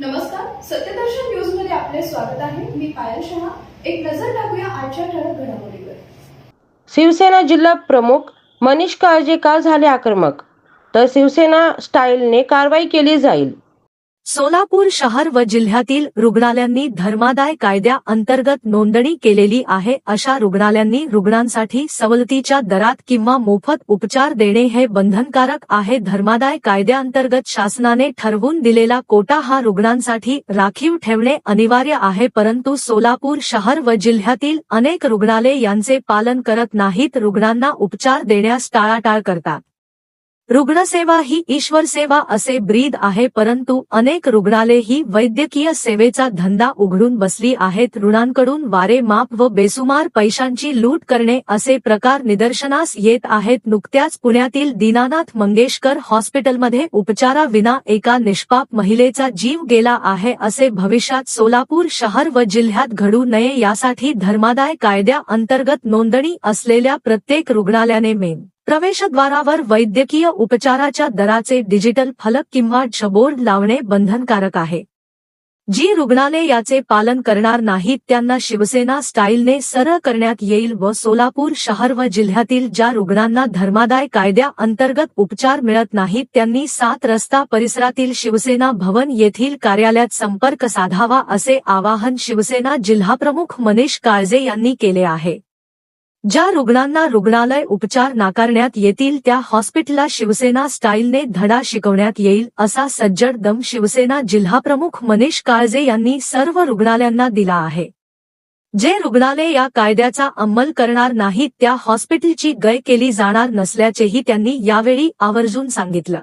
नमस्कार सत्यदर्शन न्यूजमध्ये आपले स्वागत आहे. मी पायल शहा. एक नजर टाकूया आजच्या ठळक घडामोडीवर. शिवसेना जिल्हा प्रमुख मनीष काळजे का झाले आक्रमक? तर शिवसेना स्टाईलने कारवाई केली जाईल. सोलापूर शहर व जिल्ह्यातील रुग्णालयांनी धर्मादाय कायद्या अंतर्गत नोंदणी केलेली आहे अशा रुग्णालयांनी रुग्णांसाठी सवलतीच्या दरात किंवा मोफत उपचार देणे हे बंधनकारक आहे. धर्मादाय कायद्याअंतर्गत शासनाने ठरवून दिलेला कोटा हा रुग्णांसाठी राखीव ठेवणे अनिवार्य आहे परंतु सोलापूर शहर व जिल्ह्यातील अनेक रुग्णालय यांचे पालन करत नाहीत. रुग्णांना उपचार देण्यास टाळाटाळ करतात. रुग्णसेवा ही ईश्वर सेवा असे ब्रीद आहे परंतु अनेक रुग्णालय ही वैद्यकीय सेवेचा धंदा उघडून बसली आहेत. ऋणांकडून वारे माप व बेसुमार पैशांची लूट करणे असे प्रकार निदर्शनास येत आहेत. नुकत्याच पुण्यातील दीनानाथ मंगेशकर हॉस्पिटलमध्ये उपचाराविना एका निष्पाप महिलेचा जीव गेला आहे असे भविष्यात सोलापूर शहर व जिल्ह्यात घडू नये यासाठी धर्मादाय कायद्या अंतर्गत नोंदणी असलेल्या प्रत्येक रुग्णालयाने मेन प्रवेशद्वारावर वैद्यकीय उपचाराच्या दराचे डिजिटल फलक किंवा छबोर्ड लावणे बंधनकारक आहे. जी रुग्णालय याचे पालन करणार नाहीत त्यांना शिवसेना स्टाईलने सरळ करण्यात येईल व सोलापूर शहर व जिल्ह्यातील ज्या रुग्णांना धर्मादाय कायद्या अंतर्गत उपचार मिळत नाहीत त्यांनी सात रस्ता परिसरातील शिवसेना भवन येथील कार्यालयात संपर्क साधावा असे आवाहन शिवसेना जिल्हाप्रमुख मनीष काळजे यांनी केले आहे. ज्या रुग्णांना रुग्णालय उपचार नाकारण्यात येतील त्या हॉस्पिटलला शिवसेना स्टाईलने धडा शिकवण्यात येईल असा सज्जड दम शिवसेना जिल्हाप्रमुख मनीष काळजे यांनी सर्व रुग्णालयांना दिला आहे. जे रुग्णालय या कायद्याचा अंमल करणार नाहीत त्या हॉस्पिटलची गय केली जाणार नसल्याचेही त्यांनी यावेळी आवर्जून सांगितलं.